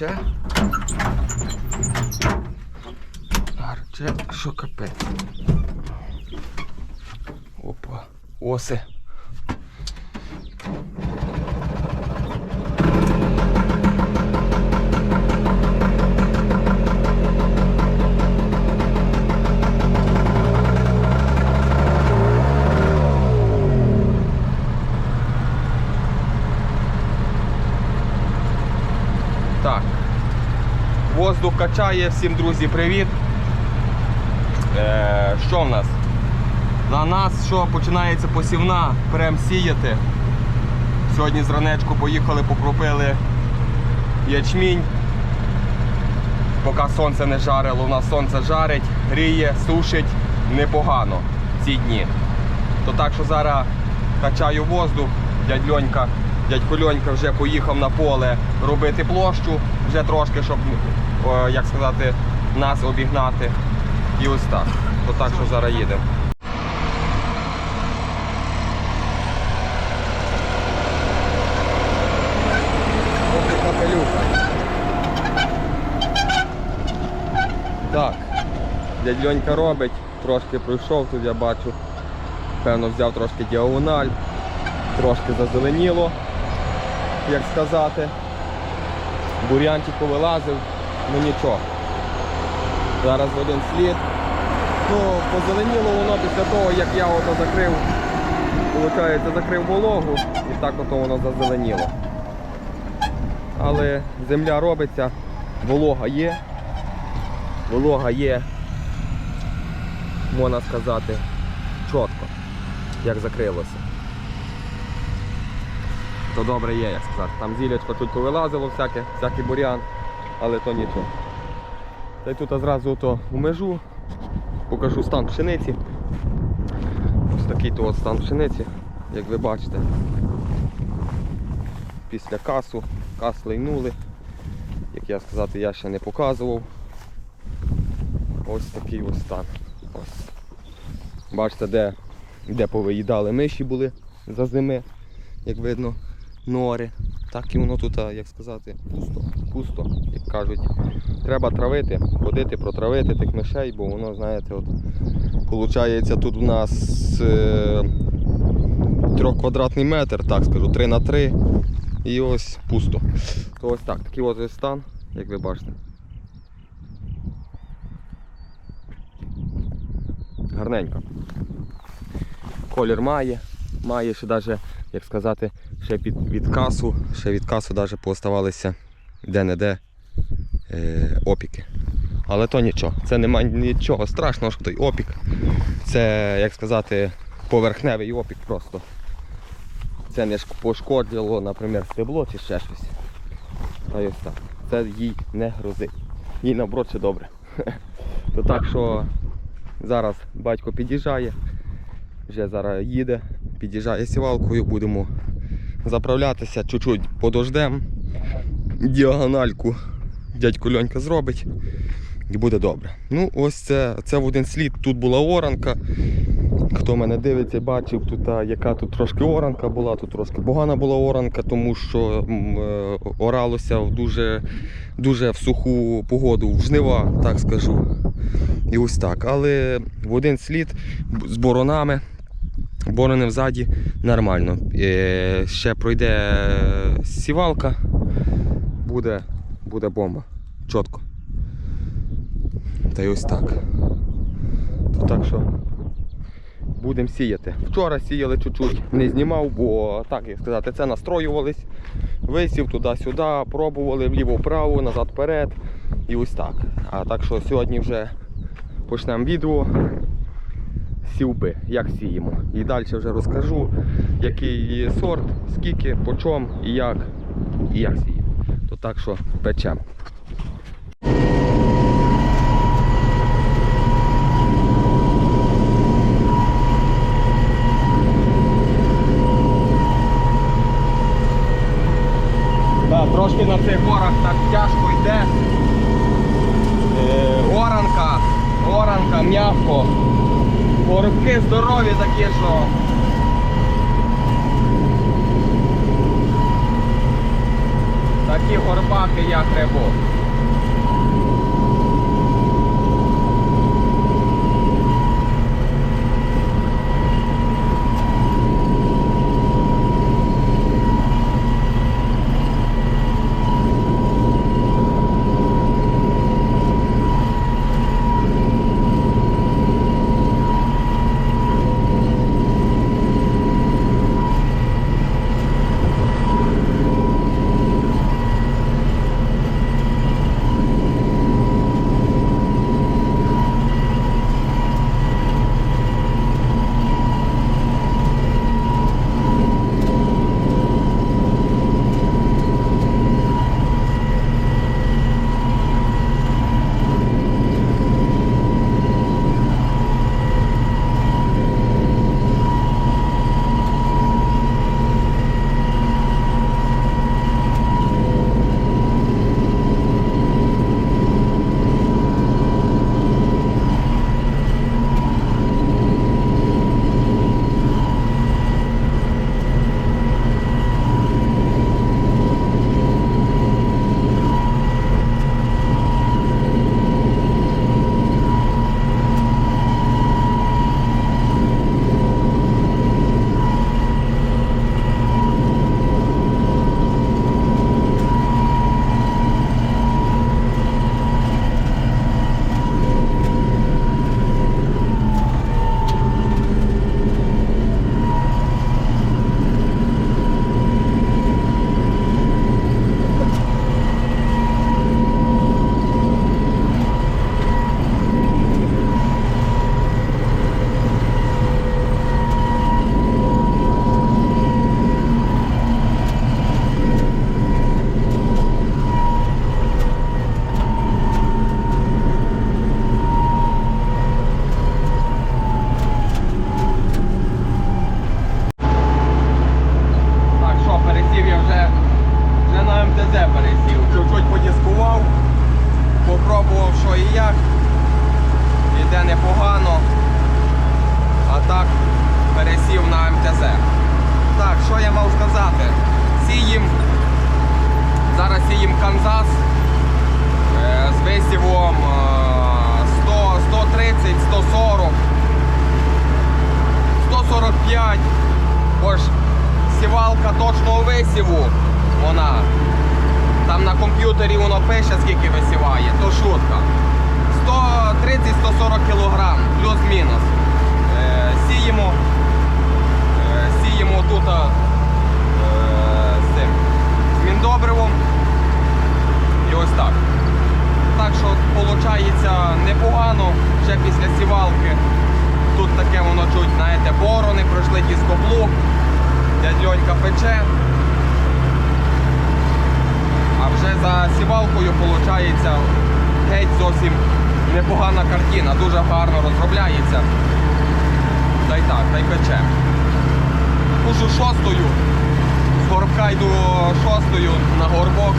гарче. Гарче, що капець. Опа, оси. Так. Воздух качає, всім друзі, привіт. Е, що в нас? На нас що починається посівна, прям сіяти. Сьогодні зранечку поїхали, покропили ячмінь. Поки сонце не жарило, у нас сонце жарить, гріє, сушить непогано ці дні. То так що зараз качаю воздух, дядь Льонька, дядько Льонька вже поїхав на поле робити площу, вже трошки, щоб, як сказати, нас обігнати. І ось так. То так, що зараз їдемо. Так, дядь Льонька робить, трошки пройшов тут, я бачу. Певно, взяв трошки діагональ, трошки зазеленіло, як сказати. Бур'янчик повилазив, ну нічого. Зараз в один слід. Ну, позеленіло воно після того, як я ото закрив, виходить, закрив вологу і так ото воно зазеленіло. Але земля робиться, волога є, волога є, можна сказати, чітко, як закрилося. То добре є, як сказати. Там зілячко чуть повилазило, всяке, всякий бур'ян, але то нічого. Та й тут одразу то у межу покажу стан пшениці. Ось такий то от стан пшениці, як ви бачите. Після касу, кас лейнули. Як я сказати, я ще не показував. Ось такий ось стан. Ось. Бачите, де, де повиїдали миші були за зими, як видно, нори. Так і воно тут, як сказати, пусто. Пусто, як кажуть. Треба травити, ходити, протравити тих мишей, бо воно, знаєте, от Получається тут у нас е, трьохквадратний метр, так скажу, 3 на 3 і ось пусто. То ось так, такий ось стан, як ви бачите. Гарненько. Колір має, має ще навіть, як сказати, ще під, від касу, ще від касу навіть пооставалися де-не-де е, опіки. Але то нічого, це немає нічого страшного, що той опік. Це, як сказати, поверхневий опік просто. Це не пошкодило, наприклад, стебло чи ще щось. Та ось так. Це їй не грозить. Їй наоборот все добре. То так що зараз батько під'їжджає, вже зараз їде, під'їжджає сівалкою, будемо заправлятися, чуть-чуть подождем. Діагональку дядько Льонька зробить і буде добре. Ну, ось це, це в один слід. Тут була оранка. Хто мене дивиться, бачив, тут, а, яка тут трошки оранка була, тут трошки погана була оранка, тому що е, оралося в дуже, дуже в суху погоду, в жнива, так скажу. І ось так. Але в один слід з боронами. Борони взаді нормально. Е, ще пройде сівалка, буде, буде бомба. Чітко. Та й ось так. То так що будемо сіяти. Вчора сіяли чуть-чуть, не знімав, бо так як сказати, це настроювались. Висів туди-сюди, пробували вліво-вправо, назад-вперед. І ось так. А так що сьогодні вже почнемо відео сівби, як сіємо. І далі вже розкажу, який сорт, скільки, по чому і як, і як сіємо. То так що печемо. Трошки на цих горах так тяжко йде. Е, оранка, оранка, м'яко. Горбки здорові такі, що. Такі горбаки, як рибок. Як. Іде непогано. А так пересів на МТЗ. Так, що я мав сказати? Сіїм. Зараз сіїм Канзас е, з висівом е, 100, 130, 140, 145. Бо ж сівалка точного висіву. Вона. Там на комп'ютері воно пише, скільки висіває, то шутка. 130-140 кг, плюс-мінус. Е, сіємо. Е, сіємо тут е, з цим міндобривом. І ось так. Так що виходить непогано вже після сівалки. Тут таке воно чуть, знаєте, борони, пройшли дискоблок. Дядь Льонька пече. А вже за сівалкою виходить геть зовсім непогана картина, дуже гарно розробляється. Та й так, та й пече. Кушу шостою, з горбка йду шостою на горбок.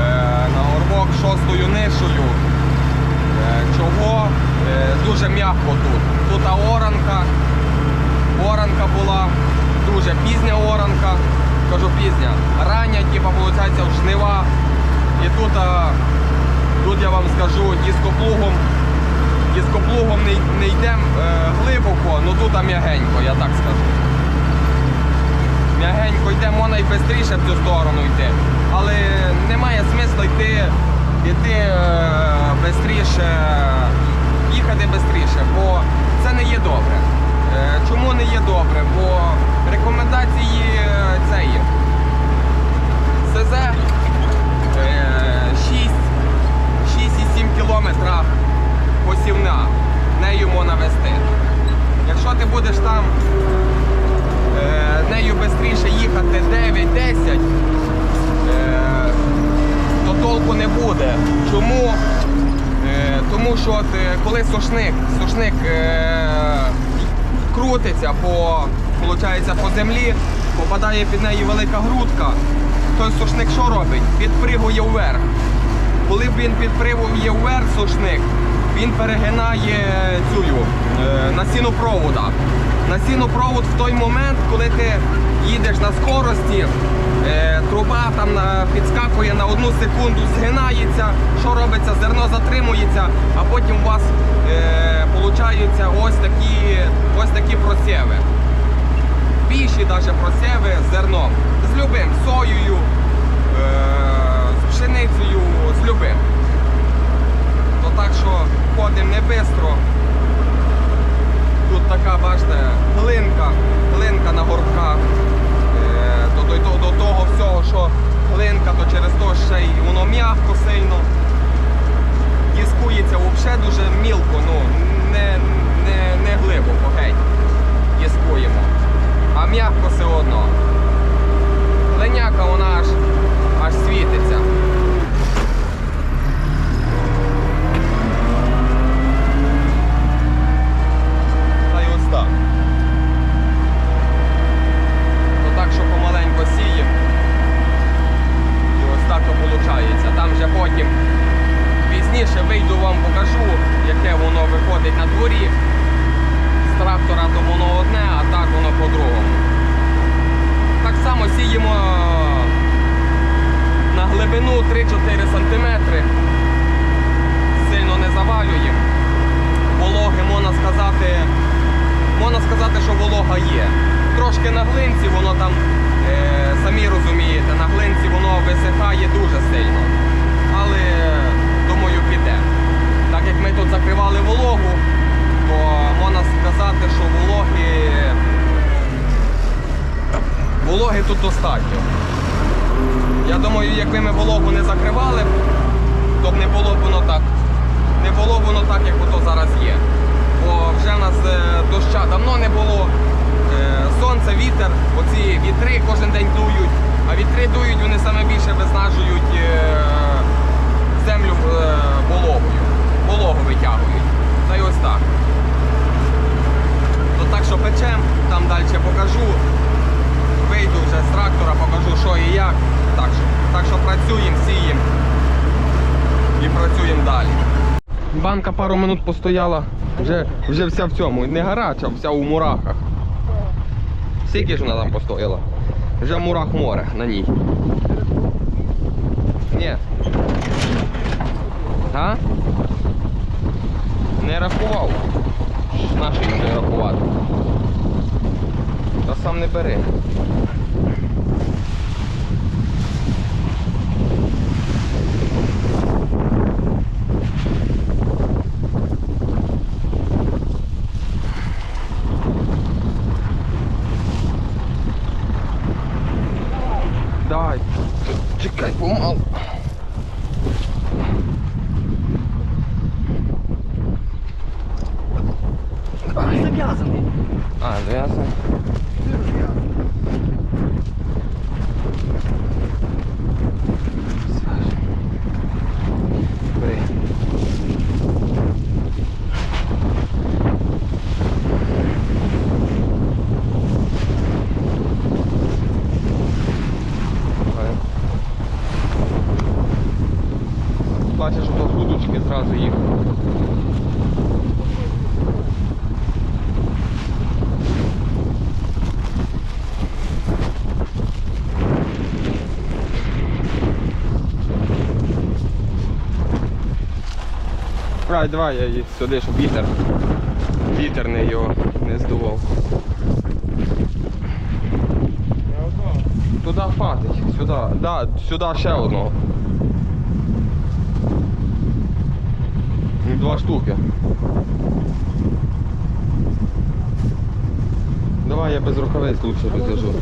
Е, на горбок шостою нишою. Е, Чого? Е, Дуже м'яко тут. Тут оранка. Оранка була, дуже пізня оранка. Кажу пізня. Рання, типа, виходить, жнива. І тут, а, тут я вам скажу, дископлугом. Дископлугом не, не йдемо е, глибоко, ну тут м'ягенько, я так скажу. М'ягенько йде, можна і швидше в цю сторону йти. Але немає смисла йти, йти е, швидше, їхати швидше, бо це не є добре. Е, чому не є добре? Бо рекомендації е, цієї СЗ е, 6, 6,7 кілометра посівна. Нею можна вести. Якщо ти будеш там е, нею швидше їхати 9-10, е, то толку не буде. Чому? Е, тому що от, е, коли сушник, сушник е, крутиться по, по землі, попадає під неї велика грудка, той сушник що робить? Підпригує вверх. Коли він підпригує вверх сушник, він перегинає цю е, насінопровода. Насінопровод в той момент, коли ти їдеш на скорості, Е, труба там підскакує на одну секунду, згинається, що робиться, зерно затримується, а потім у вас е, ось такі, ось такі просєви. Більші навіть просєви з зерном. З любим, соєю, е, з пшеницею, з. То так що ходимо не швидко. Тут така, бачите, глинка, глинка на горбках. Е, До, до, до, до того всього, що глинка, то через те ще й воно м'яко сильно. Діскується взагалі дуже мілко, ну, не, не, не глибоко, геть. Діскуємо. А м'яко все одно. Глиняка вона аж, аж світиться. Та й ось так. То так, що помаленько сіємо. І ось так то виходить. Там вже потім пізніше вийду вам покажу, яке воно виходить на дворі. З трактора то воно одне, а так воно по-другому. Так само сіємо на глибину 3-4 см. Сильно не завалюємо. Вологи, можна сказати, можна сказати, що волога є. Трошки на глинці воно там, е, самі розумієте, на глинці воно висихає дуже сильно. Але думаю, піде. Так як ми тут закривали вологу, то можна сказати, що вологи, вологи тут достатньо. Я думаю, якби ми вологу не закривали, то б не було б воно так. Не було б воно так, як ото зараз є. Бо вже в нас е, доща давно не було. Е, Сонце, вітер, оці вітри кожен день дують, а вітри дують, вони саме більше виснажують е, землю вологою. Вологу витягують. Та й ось так. То так що печем, там далі покажу. Вийду вже з трактора, покажу, що і як. Так що, так що працюємо, сіємо і працюємо далі. Банка пару минут постояла, вже, вже вся в цьому. Не гаряча, вся у мурахах. Скільки ж вона там постояла? Вже мурах море на ній. Ні. А? Не рахував. Наші не рахувати. Та сам не бери. die. Czekaj, pomału. Бачиш, що то зразу їх. Давай, давай, я її сюди, щоб вітер. Вітер не його не здував. Туди хватить, сюди, да, сюди ще одного. Два штуки. Давай я без рукавиць лучше розв'яжу.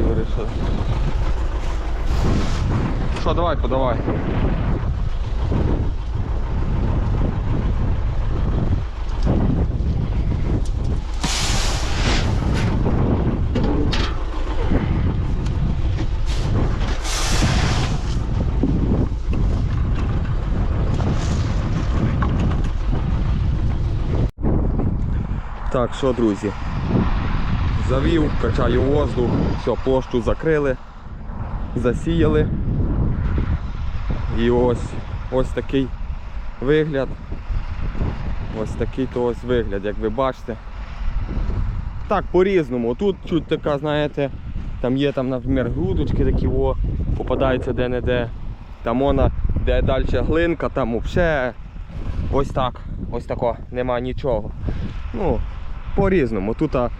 Закривай, вирішили. Що, давай, подавай. Так, що, друзі? Завів, качаю воздух, все, площу закрили, засіяли. І ось ось такий вигляд. Ось такий то ось вигляд, як ви бачите. Так, по-різному. Тут чуть така, знаєте, там є там, наприклад, грудочки такі о, попадаються де-не-де. Там вона, де далі глинка, там взагалі ось так. Ось тако, нема нічого. Ну, по-різному. Тут а,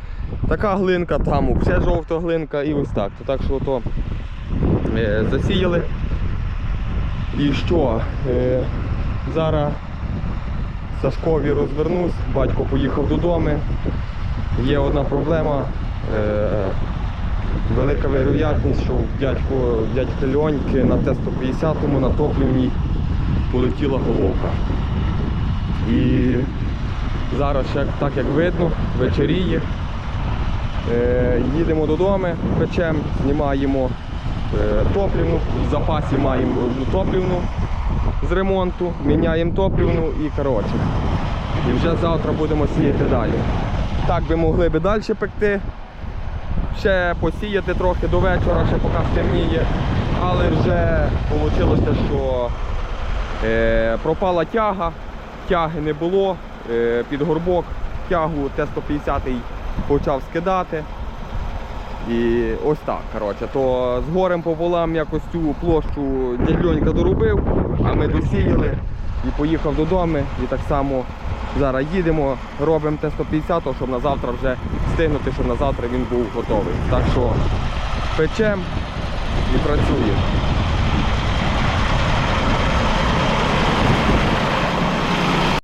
така глинка, там взагалі жовта глинка і ось так. То так що то е, засіяли. І що? Е, зараз Сашкові розвернусь, батько поїхав додому. Є одна проблема. Е, велика вероятність, що в дядька Льоньки на Т-150 на топливній полетіла головка. І зараз ще так як видно, вечеріє. Е, їдемо додому, печемо, знімаємо е, топливну, в запасі маємо одну топливну з ремонту, міняємо топливну і коротше. І вже завтра будемо сіяти далі. Так би могли би далі пекти. Ще посіяти трохи до вечора, ще поки стемніє. Але вже вийшло, що е, пропала тяга, тяги не було, е, під горбок тягу Т-150 почав скидати. І ось так, коротше, то з горем пополам якось цю площу дядьонька доробив, а ми досіяли і поїхав додому. І так само зараз їдемо, робимо Т-150, щоб на завтра вже встигнути, щоб на завтра він був готовий. Так що печемо і працюємо.